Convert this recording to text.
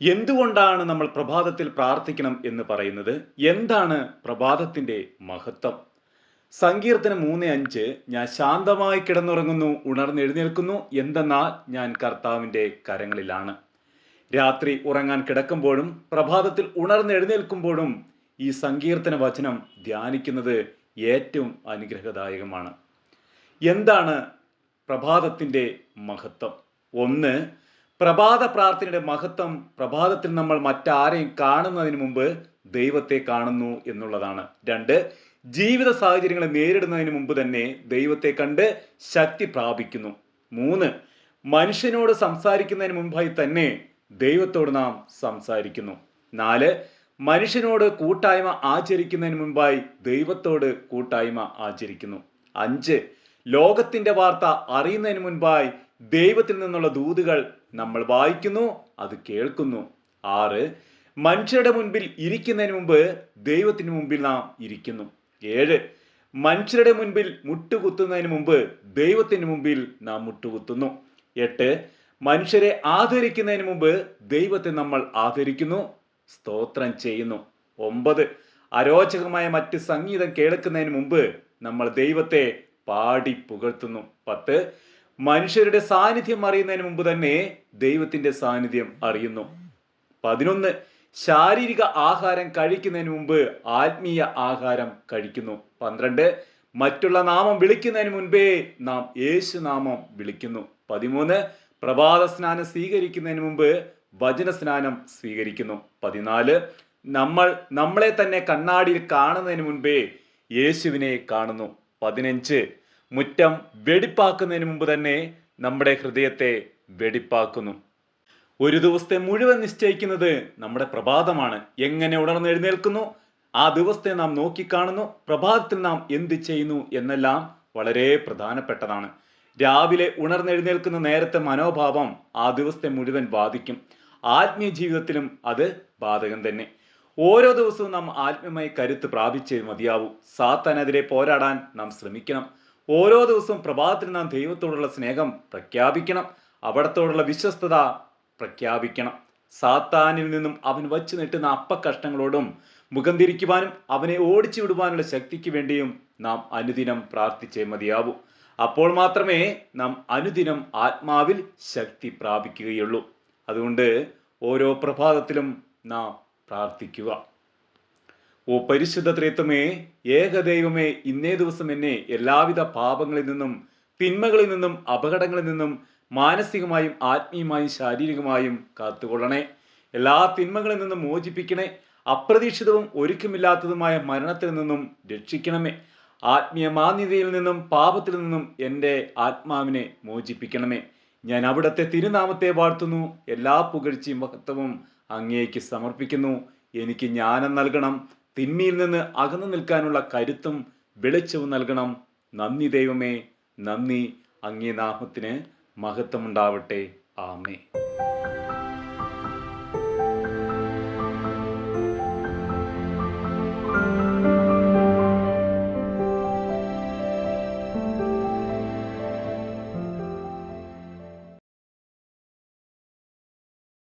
എന്തുകൊണ്ടാണ് നമ്മൾ പ്രഭാതത്തിൽ പ്രാർത്ഥിക്കണം എന്ന് പറയുന്നത്? എന്താണ് പ്രഭാതത്തിന്റെ മഹത്വം? സങ്കീർത്തനം മൂന്ന് അഞ്ച് ഞാൻ ശാന്തമായി കിടന്നുറങ്ങുന്നു ഉണർന്നെഴുന്നേൽക്കുന്നു എന്തെന്നാൽ ഞാൻ കർത്താവിന്റെ കരങ്ങളിലാണ്. രാത്രി ഉറങ്ങാൻ കിടക്കുമ്പോഴും പ്രഭാതത്തിൽ ഉണർന്നെഴുന്നേൽക്കുമ്പോഴും ഈ സങ്കീർത്തന വചനം ധ്യാനിക്കുന്നത് ഏറ്റവും അനുഗ്രഹദായകമാണ്. എന്താണ് പ്രഭാതത്തിന്റെ മഹത്വം? ഒന്ന് പ്രഭാത പ്രാർത്ഥനയുടെ മഹത്വം പ്രഭാതത്തിൽ നമ്മൾ മറ്റാരെയും കാണുന്നതിന് മുമ്പ് ദൈവത്തെ കാണുന്നു എന്നുള്ളതാണ്. രണ്ട് ജീവിത സാഹചര്യങ്ങളെ നേരിടുന്നതിന് മുമ്പ് തന്നെ ദൈവത്തെ കണ്ട് ശക്തി പ്രാപിക്കുന്നു. മൂന്ന് മനുഷ്യനോട് സംസാരിക്കുന്നതിന് മുമ്പായി തന്നെ ദൈവത്തോട് നാം സംസാരിക്കുന്നു. നാല് മനുഷ്യനോട് കൂട്ടായ്മ ആചരിക്കുന്നതിന് മുമ്പായി ദൈവത്തോട് കൂട്ടായ്മ ആചരിക്കുന്നു. അഞ്ച് ലോകത്തിന്റെ വാർത്ത അറിയുന്നതിന് മുൻപായി ദൈവത്തിൽ നിന്നുള്ള ദൂതുകൾ നമ്മൾ വായിക്കുന്നു അത് കേൾക്കുന്നു. ആറ് മനുഷ്യരുടെ മുൻപിൽ ഇരിക്കുന്നതിന് മുമ്പ് ദൈവത്തിന് മുമ്പിൽ നാം ഇരിക്കുന്നു. ഏഴ് മനുഷ്യരുടെ മുൻപിൽ മുട്ടുകുത്തുന്നതിന് മുമ്പ് ദൈവത്തിന് മുമ്പിൽ നാം മുട്ടുകുത്തുന്നു. എട്ട് മനുഷ്യരെ ആദരിക്കുന്നതിന് മുമ്പ് ദൈവത്തെ നമ്മൾ ആദരിക്കുന്നു സ്തോത്രം ചെയ്യുന്നു. ഒമ്പത് അരോചകമായ മറ്റ് സംഗീതം കേൾക്കുന്നതിന് മുമ്പ് നമ്മൾ ദൈവത്തെ പാടി പുകഴ്ത്തുന്നു. പത്ത് മനുഷ്യരുടെ സാന്നിധ്യം അറിയുന്നതിന് മുമ്പ് തന്നെ ദൈവത്തിന്റെ സാന്നിധ്യം അറിയുന്നു. പതിനൊന്ന് ശാരീരിക ആഹാരം കഴിക്കുന്നതിന് മുമ്പ് ആത്മീയ ആഹാരം കഴിക്കുന്നു. പന്ത്രണ്ട് മറ്റുള്ള നാമം വിളിക്കുന്നതിന് മുൻപേ നാം യേശു നാമം വിളിക്കുന്നു. പതിമൂന്ന് പ്രഭാത സ്നാനം സ്വീകരിക്കുന്നതിന് മുമ്പ് വചന സ്നാനം സ്വീകരിക്കുന്നു. പതിനാല് നമ്മൾ നമ്മളെ തന്നെ കണ്ണാടിയിൽ കാണുന്നതിന് മുൻപേ യേശുവിനെ കാണുന്നു. പതിനഞ്ച് മുറ്റം വെടിപ്പാക്കുന്നതിന് മുമ്പ് തന്നെ നമ്മുടെ ഹൃദയത്തെ വെടിപ്പാക്കുന്നു. ഒരു ദിവസത്തെ മുഴുവൻ നിശ്ചയിക്കുന്നത് നമ്മുടെ പ്രഭാതമാണ്. എങ്ങനെ ഉണർന്നെഴുന്നേൽക്കുന്നു ആ ദിവസത്തെ നാം നോക്കിക്കാണുന്നു. പ്രഭാതത്തിൽ നാം എന്ത് ചെയ്യുന്നു എന്നെല്ലാം വളരെ പ്രധാനപ്പെട്ടതാണ്. രാവിലെ ഉണർന്നെഴുന്നേൽക്കുന്ന നേരത്തെ മനോഭാവം ആ ദിവസത്തെ മുഴുവൻ ബാധിക്കും. ആത്മീയ ജീവിതത്തിലും അത് ബാധകം തന്നെ. ഓരോ ദിവസവും നാം ആത്മീയമായി കരുത്ത് പ്രാപിച്ചേ മതിയാവൂ. സാത്താനെതിരെ പോരാടാൻ നാം ശ്രമിക്കണം. ഓരോ ദിവസവും പ്രഭാതത്തിൽ നാം ദൈവത്തോടുള്ള സ്നേഹം പ്രഖ്യാപിക്കണം. അവിടത്തോടുള്ള വിശ്വസ്തത പ്രഖ്യാപിക്കണം. സാത്താനിൽ നിന്നും അവൻ വച്ചു നീട്ടുന്ന അപ്പക്കഷ്ടങ്ങളോടും മുഖം തിരിക്കുവാനും അവനെ ഓടിച്ചു വിടുവാനുള്ള ശക്തിക്ക് വേണ്ടിയും നാം അനുദിനം പ്രാർത്ഥിച്ചേ മതിയാവൂ. അപ്പോൾ മാത്രമേ നാം അനുദിനം ആത്മാവിൽ ശക്തി പ്രാപിക്കുകയുള്ളൂ. അതുകൊണ്ട് ഓരോ പ്രഭാതത്തിലും നാം പ്രാർത്ഥിക്കുക. ഓ പരിശുദ്ധ ത്രിത്വമേ ഏകദൈവമേ ഇന്നേ ദിവസം എന്നെ എല്ലാവിധ പാപങ്ങളിൽ നിന്നും തിന്മകളിൽ നിന്നും അപകടങ്ങളിൽ നിന്നും മാനസികമായും ആത്മീയമായും ശാരീരികമായും കാത്തുകൊള്ളണേ. എല്ലാ തിന്മകളിൽ നിന്നും മോചിപ്പിക്കണേ. അപ്രതീക്ഷിതവും ഒരുക്കമില്ലാത്തതുമായ മരണത്തിൽ നിന്നും രക്ഷിക്കണമേ. ആത്മീയ മാന്യതയിൽ നിന്നും പാപത്തിൽ നിന്നും എന്റെ ആത്മാവിനെ മോചിപ്പിക്കണമേ. ഞാൻ അവിടുത്തെ തിരുനാമത്തെ വാഴ്ത്തുന്നു. എല്ലാ പുകഴ്ചയും മഹത്വവും അങ്ങേക്ക് സമർപ്പിക്കുന്നു. എനിക്ക് ജ്ഞാനം നൽകണം. തിന്മയിൽ നിന്ന് അകന്നു നിൽക്കാനുള്ള കരുത്തും വെളിച്ചവും നൽകണം. നന്ദി ദൈവമേ. നന്ദി. അങ്ങേ നാമത്തിന് മഹത്വമുണ്ടാവട്ടെ. ആമേ